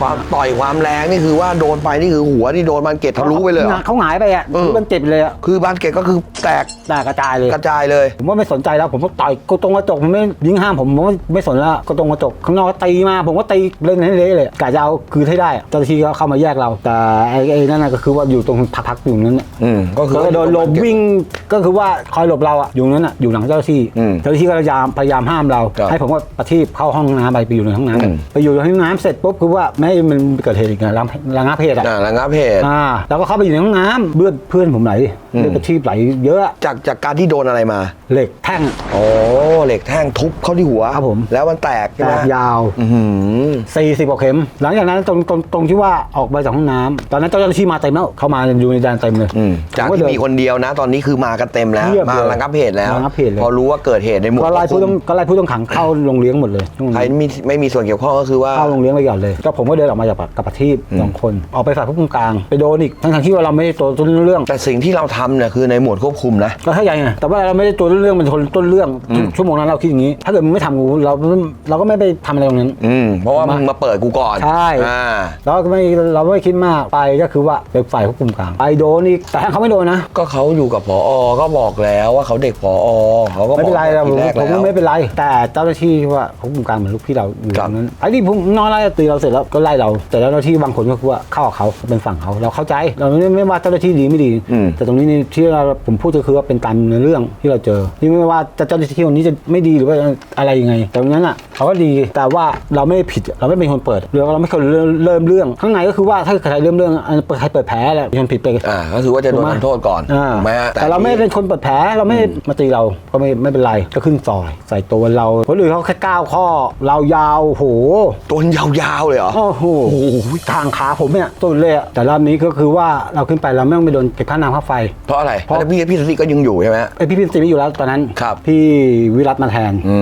ความต่อยความแรงนี่คือว่าโดนไปนี่คือหัวนี่โดนบานเกตทะลุไปเลยเหรอเขาหงายไปอะเออทะลุบานเจ็บเลยอะคือบานเกตก็คือแตกแตกกระจายเลย กระจายเลย ผมว่าไม่สนใจแล้ว ผมก็ต่อยกระตรงกระจกผมไม่ยิงห้ามผมผมว่าไม่สนแล้วกระตรงกระจกข้างนอกก็ตีมาผมก็ตีเล่นให้เละเลยกะจะเอาคือให้ได้อะเจ้าหน้าที่ก็เข้ามาแยกเรา แต่ไอ้ไอ้นั่นน่ะก็คือว่าอยู่ตรงพักๆอยู่นั้นน่ะอืมก็คือก็โดนลมวิ่งก็คือว่าคอยหลบเราอะอยู่นั้นอะอยู่หลังเจ้าหน้าที่อืมเจ้าหน้าที่ก็พยายามพยายามห้ามเรา ครับให้ผมว่าประทีปเข้าห้องน้ำไปไปอยู่ในห้องน้ำอืมไปอยู่ในห้องน้ำเสร็จปุ๊บคือว่าไม่ให้มันเกิดเหตุอีกไงระงับระงับเหตุอะอ่าระงับเหตุ อ่าเราก็เข้าไปอยู่ในห้องน้ำเลือดเพื่อนผมไหลอืมเลือดประทีปไหลเยอะจากจากการที่โดนอะไรมา เหล็กแท่งโอ้เหล็กแท่งทุบเข้าที่หัวครับผม แล้วมันแตกใช่แตไหมกยาวอื้อหือ40กว่าเข็ม หลังจากนั้นตรงตรงตรงที่ว่าออกมาจากห้องน้ำตอนนั้นเจ้าหน้าที่มาเต็มแล้วเข้ามาอยู่ในแดนเต็มเลยอืมจากผมที่เดิมีคนเดียวนะ ตอนนี้คือมากันเต็มแล้วเพียบมาเลยระงับเหตุแล้วระงับเหตุเลยพอรู้ว่าเกิดเหตุในหมู่ก็ไล่ผู้ต้องก็ไล่ผู้ต้องขังเข้าโรงเลี้ยงหมดเลยช่วงใครนั้นไม่ไม่มีส่วนเกี่ยวข้องก็คือว่าเข้าโรงเลี้ยงไปก่อนเลยก็ผมก็เดินออกมาจากกับประทีปสองคนออกไปฝ่ายผู้กำกลางไปโดนอีกทั้งๆที่ว่าเราไม่ได้ตัวต้นเรื่องแต่สิ่งที่เราทำเนี่ยคือในหมวดควบคุมนะ ก็ถ้าใหญ่ไงแต่ว่าเราไม่ได้ตัวต้นเรื่องเป็นคนต้นเรื่องชั่วโมงนั้นเราคิดอย่างนี้ ถ้าเกิดมึงไม่ทำกูเราเราก็ไม่ไปทำอะไรตรงนั้น อืมเพราะว่ามึงมาเปิดกูก่อนใช่ อ่าเราก็ไม่เราไม่คิดมากไปก็คือว่าเป็นฝ่ายควบคุมกลางไปโดนอีกแต่เขาไม่โดนนะก็เขาอยู่กับพอก็บอกแล้วว่าเขาเด็กพอเขาก็ไม่เป็นไรบเราอกผมทีแรกผมแล้ว ไม่เป็นไรแต่เจ้าหน้าที่ว่าควบคุมกลางเหมือนลูกพี่เราอยู่คตรับรงนั้นไอ้ที่ผมนอนไล่ตีเราเสร็จแล้วก็ไล่เรา แต่เจ้าหน้าที่บางคนก็คือว่าเข้ากับเขาเป็นฝั่งเขาเราเข้าใจ เราไม่ไม่ว่าเจ้าหน้าที่ดีไม่ดี อืมแต่ตรงนี้นี่ที่เราผมพูดก็คือว่าเป็นตามในเรื่องที่เราเจอที่ไม่ว่าเจ้าหน้าที่คนนี้จะไม่ดีหรือว่าอะไรยังไง แต่ตรงนั้นอะเขาก็ดีแต่ว่าเราไม่ได้ผิดเราไม่เป็นคนเปิดหรือเราไม่เคยเริ่มเริ่มเรื่อง ข้างในก็คือว่าถ้าใครเริ่มเรื่องอันใครเปิดแผลแหละเป็นคนผิดไปอ่าก็คือว่าจะโดนทำโทษก่อนอ่าถูกไหมฮะแต่เราไม่ได้เป็นคนเปิดแผลเราไม่ได้มาตีเราก็ไม่ไม่เป็นไรก็ขึ้นซอยใส่ตัวเราคนอื่นเขาแค่ก้าวข้อ เรายาวโหตัวยาวๆเลยเหรอโอ้โหทางขาผมเนี่ยตุนเลยอะแต่รอบนี้ก็คือว่าเราขึ้นไปเราไม่ต้องไปโดนเก็บค่าน้ำค่าไฟ เพราะอะไรเพราะแล้วพี่พี่สติก็ยังอยู่ใช่ไหมไอยพี่พิมพ์ตีไม่อยู่แล้วตอนนั้น ครับพี่วิรัตมาแทน อื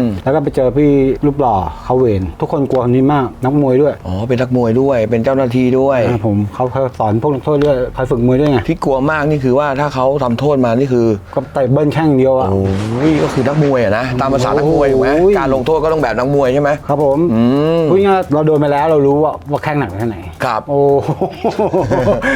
มแล้วก็ไปเจอพี่รูปหล่อเขาเวรทุกคนกลัวคนนี้มากนักมวยด้วยอ๋อเป็นนักมวยด้วยเป็นเจ้าหน้าที่ด้วยอ่าผมเขาเขาสอนพวกนักโทษด้วยคอยฝึกมวยด้วยไงที่กลัวมากนี่คือว่าถ้าเขาทำโทษมานี่คือก็เตะเบิ้ลแข้งเดียวอะโอ้ยก็คือนักมวยอะนะตามภาษานักมวยถูกไหมโอ้ย การลงโทษก็ต้องแบบนักมวยใช่ไหม ครับผมอืมพูดง่ายๆเราโดนไปแล้วเรารู้ว่าว่าแข้งหนักแค่ไหนครับ โอ้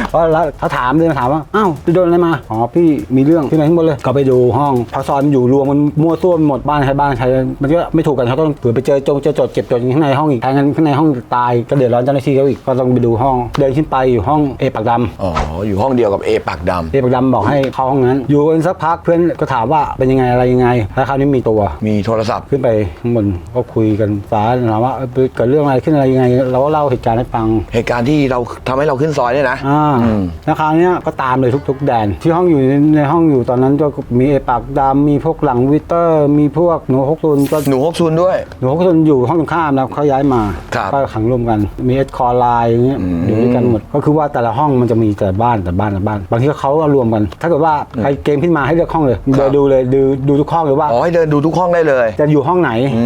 เพราะแล้วเขาถามเลยถามว่าอ้าวไปโดนอะไรมาอ๋อพี่มีเรื่องที่ไหนทั้งหมดเลย ก็ไปดูห้องพอซอยมันอยู่รวมมันมั่วซั่วหมดบ้านใครบ้านใครมันก็ไม่ถูกกันเขาต้องเผื่อไปเจอจงเจอจดเก็บจดข้างในห้องอีกแทงกันข้างในห้องตายก็เดือดร้อนเจ้าหน้าที่เขาอีกก็ต้องไปดูห้อง เดินขึ้นไปอยู่ห้องเอปากดำอ๋ออยู่ห้องเดียวกับเอปากดำเอปากดำบอกให้เข้าห้องนั้น อยู่กันสักพักเพื่อนก็ถามว่าเป็นยังไงอะไรยังไงแล้วคราวนี้มีตัวมีโทรศัพท์ขึ้นไปข้างบนก็คุยกันสารถามว่าเออเกิดเรื่องอะไรขึ้นอะไรยังไงเราก็เล่าเหตุการณ์ให้ฟัง เหตุการณ์ที่เราทำให้เราขึ้นซอยเนี่ยนะอ่าอืมแล้วคราวเนี้ยก็ตามเลยทุก ๆ แดน ที่ห้องอยู่ในในห้องอยู่ตอนนั้นก็มีเอปากดำมีพวกหลังวิเตอร์ มีพวกหนูฮกซุนก็หนูฮกซุนด้วย หนูฮกซุนอยู่ห้องตรงข้ามนะเขาย้ายมาครับก็ขังรวมกันมีเอสคอร์ไลน์อย่างเงี้ยอยู่ด้วยกันหมดก็คือว่าแต่ละห้องมันจะมีแต่บ้านแต่บ้านแต่บ้าน บางทีเขาก็รวมกัน ถ้าเกิดว่าใครเกมขึ้นมาให้เลือกห้องเลยครัเดิบนดูเลยดูดูทุกห้องเลยว่าอ๋อให้เดินดูทุกห้องได้เลย จะอยู่ห้องไหนอื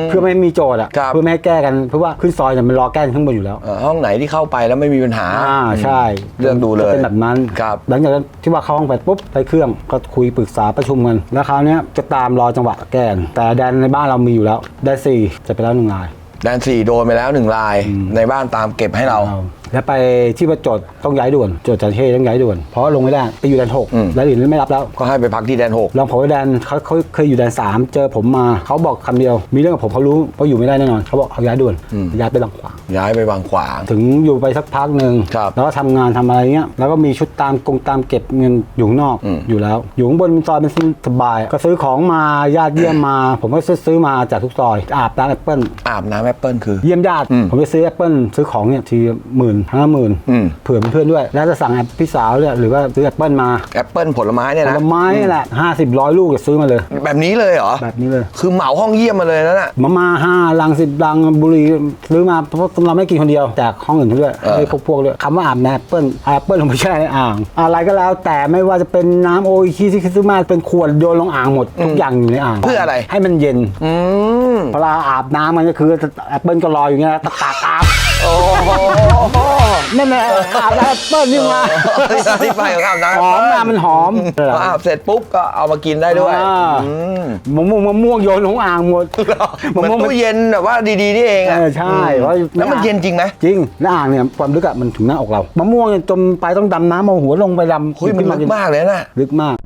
มเพื่อไม่ให้มีโจทย์อะครับเพื่อไม่ให้แก้กันเพราะว่าขึ้นซอยเนี่ยมันรอแก้กันข้างบนอยู่แล้วเอ่อห้องไหนที่เข้าไปแล้วไม่มีปัญหาอ่าใช่ เลือกดูเลยจะเป็นแบบนั้นครับหลังจากนั้นที่ว่าเข้าห้องไปปุ๊บไปเครื่องก็คุยปรึกษาประชุมกันแล้วคราวเนี้ยจะตามรอจังหวะแก้กันแต่แดนในบ้านเรามีอยู่แล้วแดนสี่จะไปแล้วหนึ่งราย แดนสี่โดนไปแล้วหนึ่งลาย ในบ้านตามเก็บให้เรา แล้วไปที่ประจดต้องย้ายด่วนโจทย์จันเทต้องย้ายด่วน เพราะลงไม่ได้ไปอยู่แดนหกอืม แล้วอื่นไม่รับแล้วก็ให้ไปพักที่แดนหก รองผอแดนเขาเขาเคยอยู่แดนสามเจอผมมาเขาบอกคำเดียว มีเรื่องกับผมเขารู้เพราะอยู่ไม่ได้แน่นอนเขาบอกเขาย้ายด่วนย้ายไปบางขวาง ย้ายไปบางขวาง ถึงอยู่ไปสักพักหนึ่งครับแล้วก็ทำงานทำอะไรเงี้ยแล้วก็มีชุดตามกงตามเก็บเงินอยู่ข้างนอกอืมอยู่แล้ว อยู่ข้างบนซอยเป็นสบาย ก็ซื้อของมาญาติเยี่ยมมา ผมก็ซื้อซื้อมาจากทุกซอยอาบน้ำแอปเปิ้ลอาบน้ำแอปเปิลคือ เยี่ยมญาติ อืมผมไปซื้อแอปเปิ้ลซื้อของเนี่ยทีหมื่นห้าหมื่นอืม เผื่อเพื่อนๆด้วย แล้วจะสั่งแอปพี่สาวเนี่ยหรือว่าซื้อแอปเปิ้ลมาแอปเปิลผลไม้เนี่ยผนะลไม้นี่แหละห้าสิบร้อยลูกจะซื้อมาเลย แบบนี้เลยเหรอ แบบนี้เลย คือเหมาห้องเยี่ยมมาเลยนั่นน่ะ มาม่าห้าลังสิบลังบุหรี่ซื้อมาเพราะเราไม่กินคนเดียวแจกห้องอื่นด้วยเออ ให้พวกพวกๆด้วยคำว่าอาบน้ำแอปเปิ้ลแอปเปิ้ลลงไปแช่ในอ่าง อะไรก็แล้วแต่ไม่ว่าจะเป็นน้ำโออิชิที่ซื้อมาเป็นขวดโยนลงอ่างหมดทุกอย่างอยู่ในอ่างเพื่ออะไร ให้มันเย็นอืม เวลาอาบน้ำมันก็คือแอปเปิ้ลก็รออยู่เงี้ยตะตากอาบ โอ้โหนั่นแหละอาบน้ำแอปเปิ้ลนี่มาอธิบายของอาบน้ำหอมนะมันหอมพออาบเสร็จปุ๊บก็เอามากินได้ด้วยมะม่วงมะม่วงโยนลงอ่างหมดเหมือนตู้เย็นแบบว่าดีๆนี่เองอะใช่แล้วมันเย็นจริงไหมจริงหน้าอ่างเนี่ยความลึกอะมันถึงหน้าอกเรามะม่วงเนี่ยจมไปต้องดำน้ำเอาหัวลงไปดำเฮ้ยมันลึกมากเลยนะลึกมาก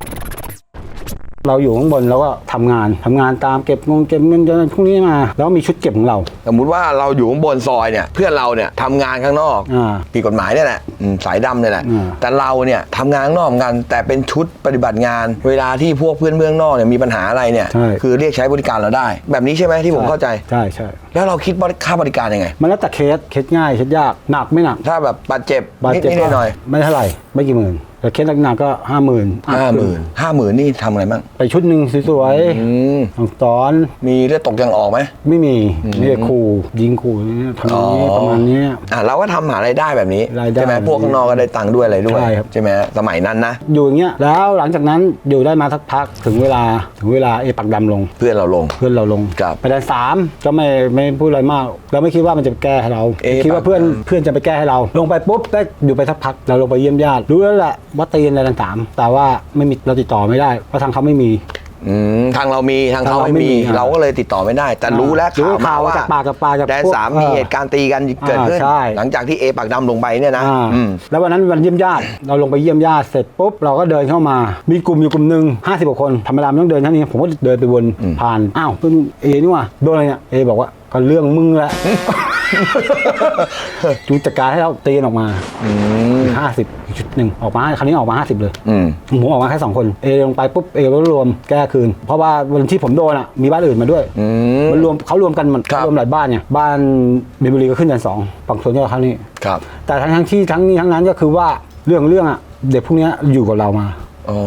เราอยู่ข้างบนแล้วก็ทำงานทำงานตามเก็บงงเก็บเงินเดือนพวกนี้มา แล้วมีชุดเก็บของเรา สมมุติว่าเราอยู่ข้างบนซอยเนี่ยเพื่อนเราเนี่ยทำงานข้างนอกอ่าผิดกฎหมายเนี่ยแหละอืมสายดำเนี่ยแหละอ่าแต่เราเนี่ยทำงานข้างนอกเหมือนกัน แต่เป็นชุดปฏิบัติงาน เวลาที่พวกเพื่อนเมืองนอกเนี่ยมีปัญหาอะไรเนี่ยใช่คือเรียกใช้บริการเราได้ แบบนี้ใช่ไหมที่ผมเข้าใจใช่ใช่แล้วเราคิดค่าบริการยังไง มันแล้วแต่เคสเคสง่ายเคสยากหนักไม่หนัก ถ้าแบบบาดเจ็บบาดนิดเจ็บนิดหน่อยไม่เท่าไหร่ไม่กี่หมื่นแต่เคสหนักๆก็ห้าหมื่นห้าหมื่นห้าหมื่นนี่ทำอะไรบ้างไปชุดหนึ่งสวยอืมๆของตอนมีเลือดตกยังออกไหม ไม่มีมีแต่ขู่ยิงขู่อย่างเงี้ยทำอย่างนี้อ๋อ ประมาณเนี้ย อะเราก็ทำหารายได้แบบนี้รายได้ใช่ไหมพวกข้างนอกก็ได้ตังค์ด้วยอะไรด้วยใช่ครับ ใช่ไหมสมัยนั้นนะ อยู่อย่างเงี้ยแล้วหลังจากนั้นอยู่ได้มาสักพักถึงเวลาถึงเวลาเอปักดำลง เพื่อนเราลง เพื่อนเราลงครับไปแดนสามก็ไม่ไม่พูดอะไรมาก เราไม่คิดว่ามันจะแก้ให้เราเอ๊ะคิดว่าเพื่อนปากดำเพื่อนจะไปแก้ให้เรา ลงไปปุ๊บได้อยู่ไปสักพักเราลงไปเยี่ยมญาติรู้แล้วแหละ ว่าตีนในแดนสามแต่ว่าไม่มีเราติดต่อไม่ได้เพราะทางเขาไม่มี อืมทางเรามีทางเขาทางเราไม่ไม่มีมีอะเราก็เลยติดต่อไม่ได้ แต่รู้แล้วรู้ข่าวมาจากปากกับปากจากแดนพวกสามเออมีเหตุการณ์ตีกันเกิดขึ้น อ่าใช่ หลังจากที่เอปากดำลงไปเนี่ยนะอ่าอืมแล้ววันนั้นวันเยี่ยมญาติ เราลงไปเยี่ยมญาติเสร็จปุ๊บเราก็เดินเข้ามา มีกลุ่มอยู่กลุ่มหนึ่งห้าสิบกว่าคนธรรมดามันต้องเดินเท่านี้ผมก็เดินไปวนผ่านอ้าวเป็นเอนี่ว่ะโดนอะไรเนี่ยเอบอกว่า ก็เรื่องมึงแหละจูจัดการให้เราตีกันออกมาอืมห้าสิบอีกชุดหนึ่งออกมาคราวนี้ออกมาห้าสิบเลยอืมผมออกมาแค่สองคน เอลงไปปุ๊บเอก็รวมแก้คืน เพราะว่าวันที่ผมโดนอะมีบ้านอื่นมาด้วยอืมมันรวมเขารวมกันมันครับรวมหลายบ้านเนี่ยบ้านเบบุรีก็ขึ้นกันสองฝั่งโซนก็ครั้งนี้ครับแต่ทั้งทั้งที่ทั้งนี้ทั้งนั้นก็คือว่าเรื่องเรื่องอะเด็กพวกเนี้ยอยู่กับเรามาอ๋อ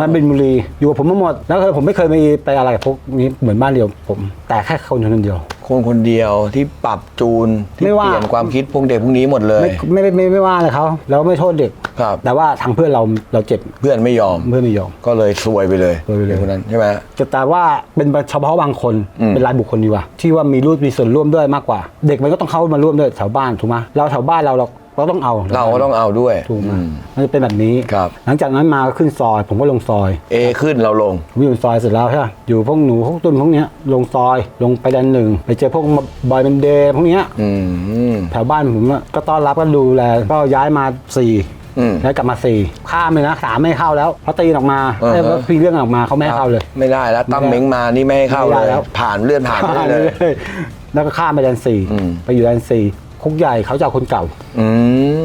มันเป็นบุรีอยู่กับผมมาหมดแล้วก็ผมไม่เคยไปไปอะไรกับพวกนี้เหมือนบ้านเดียวผม แต่แค่คนคนเดียว คนคนเดียวที่ปรับจูนที่ไม่ว่า เปลี่ยนความคิดพวกเด็กพวกนี้หมดเลย ไม่ไม่ไม่ไม่ไม่ว่าเลยเขาเราไม่โทษเด็ก ครับ แต่ว่าทางเพื่อนเราเราเจ็บเพื่อนไม่ยอม เพื่อนไม่ยอม ก็เลยซวยไปเลยซวยไปเลย ด็กคนนั้นใช่ไหม แต่แต่ว่าเป็นเฉพาะบางคนอืม เป็นรายบุคคลดีกว่า ที่ว่ามีรูปมีส่วนร่วมด้วยมากกว่า เด็กมันก็ต้องเข้ามาร่วมด้วยแถวบ้านถูกไหมเราแถวบ้านเราเรา เราต้องเอาเราก็ต้องเอาด้วยถูกไหมอืมมันจะเป็นแบบนี้ครับ หลังจากนั้นมาก็ขึ้นซอย ผมก็ลงซอย เอขึ้นเราลงผมอยู่ซอยเสร็จแล้วใช่ไหมอยู่พวกหนูพวกตุนพวกเนี้ยลงซอยลงไปแดนหนึ่งไปเจอพวกบอยเป็นเดย์พวกเนี้ยอืมแถวบ้านผมอะก็ต้อนรับก็ดูแลก็ย้ายมาสี่อืมแล้วกลับมาสี่ข้ามเลยนะสามไม่ให้เข้าแล้วเพราะตีนออกมาอ่าฮะเอ้ยพี่เรื่องออกมาเขาไม่ให้เข้าเลย ไม่ได้แล้วตั้มไม่ได้เม้งมานี่ไม่ให้เข้าไม่เลได้ยแล้วผ่านเลื่อนผ่านไปเลย แล้วก็ข้ามไปแดนสี่อืมไปอยู่แดนสี่ คุกใหญ่เขาจะเอาคนเก่า อื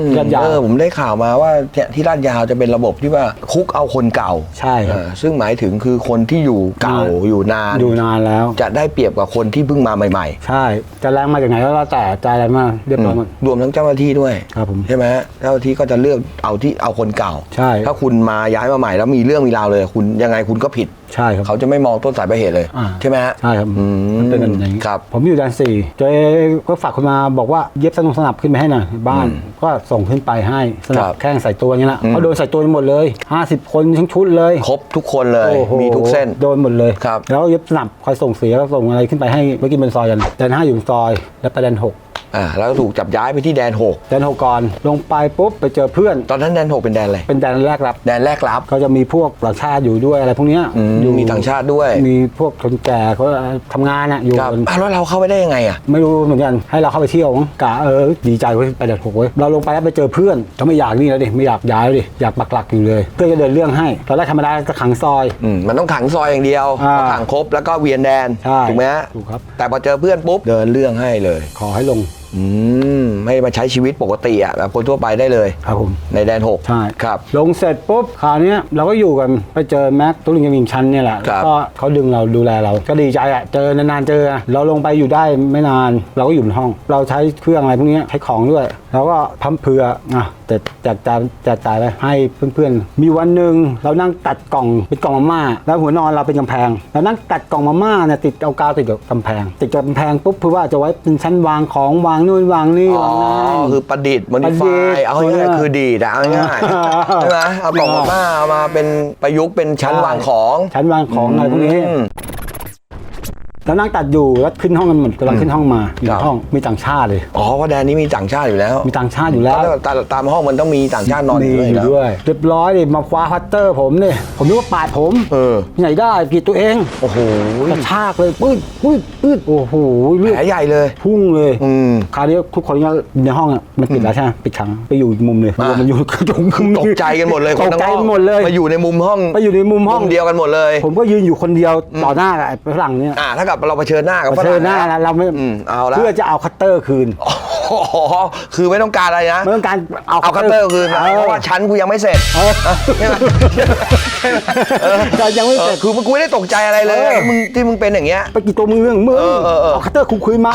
มลาดยาว เออผมได้ข่าวมาว่าเนี่ยที่ลาดยาวจะเป็นระบบที่ว่าคุกเอาคนเก่าใช่ครับเออซึ่งหมายถึงคือคนที่อยู่เก่าอ่าอยู่นานอยู่นานแล้ว จะได้เปรียบกับคนที่เพิ่งมาใหม่ ใช่ จะแรงมาจากไหนก็แล้วแต่ใจอะไรมาเรียบร้อยหมด ๆ รวมทั้งเจ้าหน้าที่ด้วยครับผมใช่ไหมเจ้าหน้าที่ก็จะเลือกเอาที่เอาคนเก่าใช่ ถ้าคุณมาย้ายมาใหม่แล้วมีเรื่องมีราวเลย คุณยังไงคุณก็ผิด ใช่ครับ เขาจะไม่มองต้นสายปลายเหตุเลย อ่า ใช่ไหมฮะใช่ครับอืมมันเป็นอย่างนี้ครับ ผมอยู่แดนสี่เจ๊ก็ฝากคนมาบอกว่าเย็บสนุกสนับขึ้นไปให้หน่อยบ้าน ก็ส่งขึ้นไปให้สนัครับบแข้งใส่ตัวอย่างนี้ละอืมเขาโดนใส่ตัวหมดเลย 50 คนทั้งชุดเลยครบทุกคนเลยโอ้โหมีทุกเส้น โดนหมดเลยครับ แล้วเย็บสนับคอยส่งเสียก็ส่งอะไรขึ้นไปให้เมื่อกี้บนซอยกันแดนห้าอยู่บนซอย แล้วไปแดนหก อ่าแล้วก็ถูกจับย้ายไปที่แดนหกแดนหกก่อนลงไปปุ๊บไปเจอเพื่อน ตอนนั้นแดนหกเป็นแดนอะไรเป็นแดนแรกรับแดนแรกรับก็จะมีพวกต่างชาติอยู่ด้วยอะไรพวกเนี้ยอืมอยู่มีต่างชาติด้วยมีพวกคนแก่เขาทำงานอะอยู่ครับกันอ้าวแล้วเราเข้าไปได้ยังไงอะ ไม่รู้เหมือนกันให้เราเข้าไปเที่ยวมั้งกะเออดีใจเว้ยไปแดนหกเว้ยเราลงไปแล้วไปเจอเพื่อนก็ไม่อยากนี่แล้วดิไม่อยากย้ายแล้วดิอยากปักหลักอยู่เลย เพื่อนก็เดินเรื่องให้ตอนแรกธรรมดาจะขังซอย อืมมันต้องขังซอยอย่างเดียวอ่าพอขังครบแล้วก็เวียนแดนใช่ถูกไหมฮะถูกครับ แต่พอเจอเพื่อนปุ๊บเดินเรื่องให้เลย ขอให้ลงอืมไม่มาใช้ชีวิตปกติอะแบบคนทั่วไปได้เลย ครับผม ในแดนหกใช่ ครับ ลงเสร็จปุ๊บคราวเนี้ยเราก็อยู่กันไปเจอแม็กตุลิงยามิงชันเนี่ยแหละครับก็เขาดึงเราดูแลเรา ก็ดีใจอะเจอนานๆเจออะเราลงไปอยู่ได้ไม่นาน เราก็อยู่ในห้อง เราใช้เครื่องอะไรพวกเนี้ยใช้ของด้วยเราก็พัมเพรืออะแต่แจกจ่ายแจกจ่ายไปให้เพื่อนๆ มีวันหนึ่งเรานั่งตัดกล่องเป็นกล่องมาม่าแล้วหัวนอนเราเป็นกำแพงเรานั่งตัดกล่องมาม่าเนี่ยติดเอากาวติดกับกำแพง ติดกับกำแพงปุ๊บเพื่อว่าจะไว้เป็นชั้นวางของวางนู่นวางนี่อ๋อวางนั่น คือประดิษฐ์มอปดิระดิฟาษยฐ์เอาง่ายๆคือดีดอะเอาง่ายๆอ่าใช่ไหมเอากล่องมาม่าเอามาเป็นประยุกต์เป็นชั้นวางของ ชั้นวางของอะไรพวกนี้ อืม แล้วนั่งตัดอยู่แล้วขึ้นห้องกันหมดกำลังขึ้นห้องมาอยู่ครับในห้องมีต่างชาติเลย อ๋อเพราะแดนนี้มีต่างชาติอยู่แล้วมีต่างชาติอยู่แล้วเพราะตามตามห้องมันต้องมีต่างชาตินอนอมียู่ด้วยอยู่แล้วด้วยเรียบร้อยเลยมาคว้าพัตเตอร์ผมเนี่ยผมนึกว่าปาดผมเออที่ไหนได้กรีดตัวเองโอ้โหกระชากเลยปื้ดปื้ดปื้ดโอ้โหเลือดแผลใหญ่เลย พุ่งเลย อืมคราวนี้ทุกคนก็ในห้องอะมันปิดแล้วใช่ไหมปิดขังไปอยู่อีกมุมเลยอ่ามันอยู่กระจกมุมตกใจกันหมดเลยตกใจกันหมดเลยมาอยู่ในมุมห้องไปอยู่ในมุมห้องเดียวกันหมดเลย ผมก็ยืนอยู่คนเดียวต่อหน้ากับไอ้ฝรั่งเนี่ย อ่าถ้ากับเราเผชิญหน้ากับฝเจรั่องหน้าแล้วเราไม่อืมเอาละ เพื่อจะเอาคัตเตอร์คืนโอ้โห คือไม่ต้องการอะไรนะ ไม่ต้องการเอาเอาคัตเตอร์คืนนะเออเพราะว่าชั้นกูยังไม่เสร็จเออใช่ไหมแต่ยังไม่เอเสอร็จคือกูไม่ได้ตกใจอะไรเลยเออมึงที่มึงเป็นอย่างเงี้ยไปกี่ตัวมึงเรื่องมึงเออเออเออเอาคัตเตอร์คุคืนมา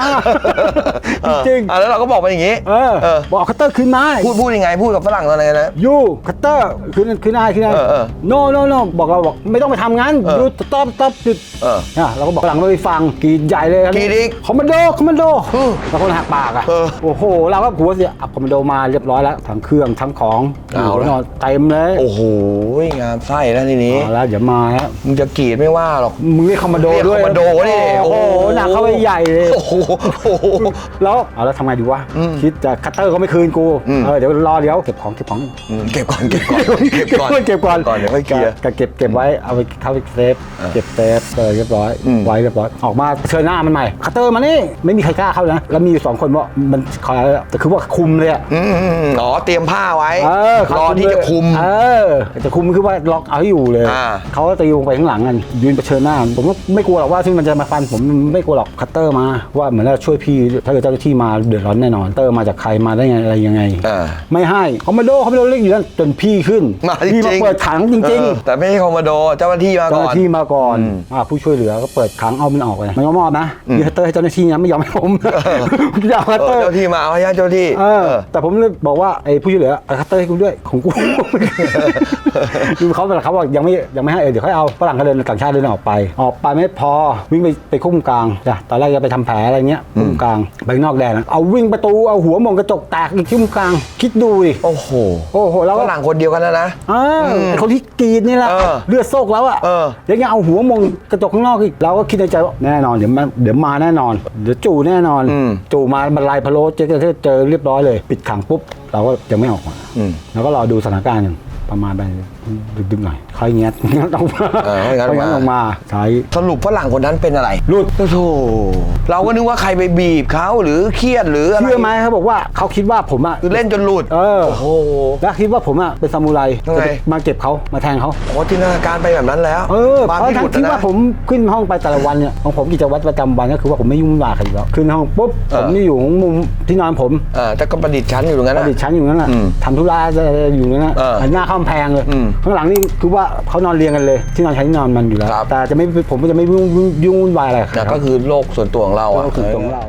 เออจริงอะแล้วเราก็บอกมันอย่างงี้ๆเออเออบอกเอาคัตเตอร์คืนมาพูดพูดยังไงพูดกับฝรั่งตอนไหนนะยูคัตเตอร์คืนคืนได้คืนได้เออเออโนโนโนบอกเราบอกไม่ต้องไปทำงั้นเออยูต๊อปต๊อปหยุดเออเนี่ยเราก็บอกหลังไม่ไปฟังกรีดใหญ่เลยกรีดอีกคอมมานโดคอมมานโดเออแล้วคนหักปากอะเออโอ้โห เราก็หัวเสียอับคอมมานโดมาเรียบร้อยแล้วทั้งเครื่องทั้งของเอาละโโหนอนเต็มเลยโอ้โหงามไส้แล้วทีนี้ เอาแล้วเดี๋ยวมาแล้วมึงจะกรีดไม่ว่าหรอก มึงเรียกคอมมานโดเรียกด้วยคอมมานโดนี่โอ้โหโอ้โห หนักเข้าไปใหญ่เลยโอ้โหโอ้โห แล้วเอาแล้วทำไงดีวะอืมคิดจะคัตเตอร์ก็ไม่คืนกูอืม เออเดี๋ยวรอเดี๋ยวเก็บของเก็บของอืมเก็บก่อนเก็บก่อนเก็บก่อนเก็บก่อนก่อนเดี๋ยวค่อยเคลียร์ ก็เก็บเก็บไว้เอาไปเข้าไปเซฟเก็บเซฟเออเรียบร้อยอืม ไว้เรียบร้อยออกมาเชิญหน้ามันใหม่คัตเตอร์มานี่ไม่มีใครกล้าเข้านะแล้วมีอยู่สองคนว่ามันคอยแต่คือว่าคุมเลยอะอืมอืมอืมอ๋อเตรียมผ้าไว้เออรอที่จะคุม เออจะคุมคือว่าล็อกเอาให้อยู่เลยอ่า เขาก็ตีลงไปข้างหลังกันยืนเผชิญหน้า ผมก็ไม่กลัวหรอกว่าที่มันจะมาฟันผมไม่กลัวหรอกคัตเตอร์มาว่าเหมือนว่าช่วยพี่ถ้าเกิดเจ้าหน้าที่มาเดือดร้อนแน่นอนเตอร์มาจากใครมาได้ไงอะไรยังไงอ่าไม่ให้เขาไม่โดเขาไม่โดเรียกอยู่นั่นจนพี่ขึ้นมาจริงพี่มาเปิดขังจริงเออแต่ไม่ใช่คอมมานโดเจ้าหน้าที่มาๆเจ้าก่หอน น้าที่มาก่อนอืมอ่าผู้ช่วยเหลือก็เปิดขังเอามันออกไปมันก็มอบนะมีคัตเตอร์ให้เจ้าหน้าที่นะไม่ยอมให้ผมจะเอาคัตเอเตออร์เจ้าที่มาเอาให้เจ้าที่เออ แต่ผมเลยบอกว่าไอ้ผู้ช่วยเหลือเอาคัตเตอร์ให้กูด้วยของกูคือเขาแต่เขาบอกยังไม่ยังไม่ให้เออเดี๋ยวค่อยเอาฝรั่งก็เดินต่างชาติเดินออกไป ออกไปไม่พอวิ่งไปไปคุ้มกลางจ้ะตอนแรกจะไปทำแผลอะไรเงี้ยคุ้มกลางไปนอกแดนอะเอาวิ่งประตูเอาหัวมองกระจกแตกอีกคุ้มกลางคิดดูดิโอ้โหโอ้โหแล้วฝก็ รั่งคนเดียวกันนะนะ อ่าไอ้คนที่กรีดนี่แหละเออเลือดโซกแล้วอะเออ ยังยังเอาหัวมองกระจกข้างนอกอีกเราก็คิดในใจว่าแน่นอนเดี๋ยวมาเดี๋ยวมาแน่นอน เดี๋ยวจู่แน่นอน อืม จู่มาบรรลัยพะโล้เจอเจอเจอเรียบร้อยเลย ปิดขังปุ๊บ เราก็ยังไม่ออกมาอืม แล้วก็รอดูสถานการณ์กันประมาณไป ดึงๆหน่อยค่อยเงี้ยงัดออกมาเออค่อยงัดออกมา ค่ออกมาใช้สรุปฝรั่งคนนั้นเป็นอะไรรูด โอ้โธ่เราก็นึกว่าใครไปบีบเขาหรือเครียดหรืออะไรเชื่อไหมเขาบอกว่าเขาคิดว่าผมอะคือเล่นจนหลุดเออ โอ้โห แล้วคิดว่าผมอะเป็นซามูไรยังไงจะมาเก็บเขามาแทงเขาอ๋อจินตนาการไปแบบนั้นแล้วเออบ้านเพราะพี่ทั้บุงตรที่นะ ว่าผมขึ้นห้องไปแต่ละวันเนี่ยของผมกิจวัตรประจำวันก็คือว่าผมไม่ยุ่งวุ่นวายใครอยู่แล้วขึ้นห้องปุ๊บเอผอ มนี่อยู่ของมุมที่นอนผมเออแต่ก็ประดิษฐ์ชั้นอยู่ตรงนั้นปนะระดิษฐ์ชั้นอยู่นั่นแหละอืมทำธุระจะอยู่นั่นนะเออหันหน้าเข้ากำแพงเลยอืมข้างหลังนี่คือว่าเขานอนเรียงกันเลย ที่นอนใช้ที่นอนมันอยู่แล้ว ครับ แต่จะไม่ผมก็จะไม่ยุ่งยุ่งยุ่งวุ่นวายอะไรกับนะเขาก็คือโลกส่วนตัวของเราก็อะคือตรงเรา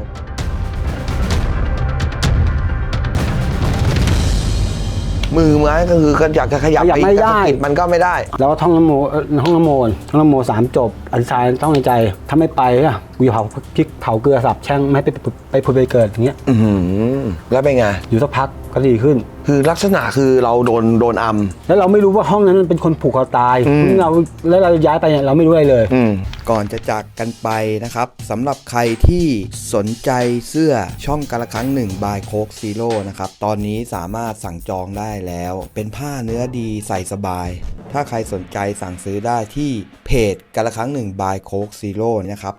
มือไม้ก็คือก็อยากจะขยับขยับไม่ได้สะกิมันก็ไม่ได้ แล้วก็ท่องนโมเอ่อท่องนโมท่องนโมสามจบอธิษฐานท่องในใจถ้าไม่ไปอะกูจะเผาพริกเผาเกลือสับแช่งไม่ให้ไปไปไปผุดไปเกิดอย่างเงี้ย อือหือแล้วเป็นไง อยู่สักพัก ก็ดีขึ้น คือลักษณะคือเราโดนโดนอัม แล้วเราไม่รู้ว่าห้องนั้นมันเป็นคนผูกคอตายอืมเราแล้วเราย้ายไปเนี่ยเราไม่รู้อะไรเลย อืม ก่อนจะจากกันไปนะครับสำหรับใครที่สนใจเสื้อช่องกาละครั้งหนึ่งบายโคกซีโร่นะครับ ตอนนี้สามารถสั่งจองได้แล้ว เป็นผ้าเนื้อดีใส่สบาย ถ้าใครสนใจสั่งซื้อได้ที่เพจกาละครั้งหนึ่งบายโคกซีโร่นะครับ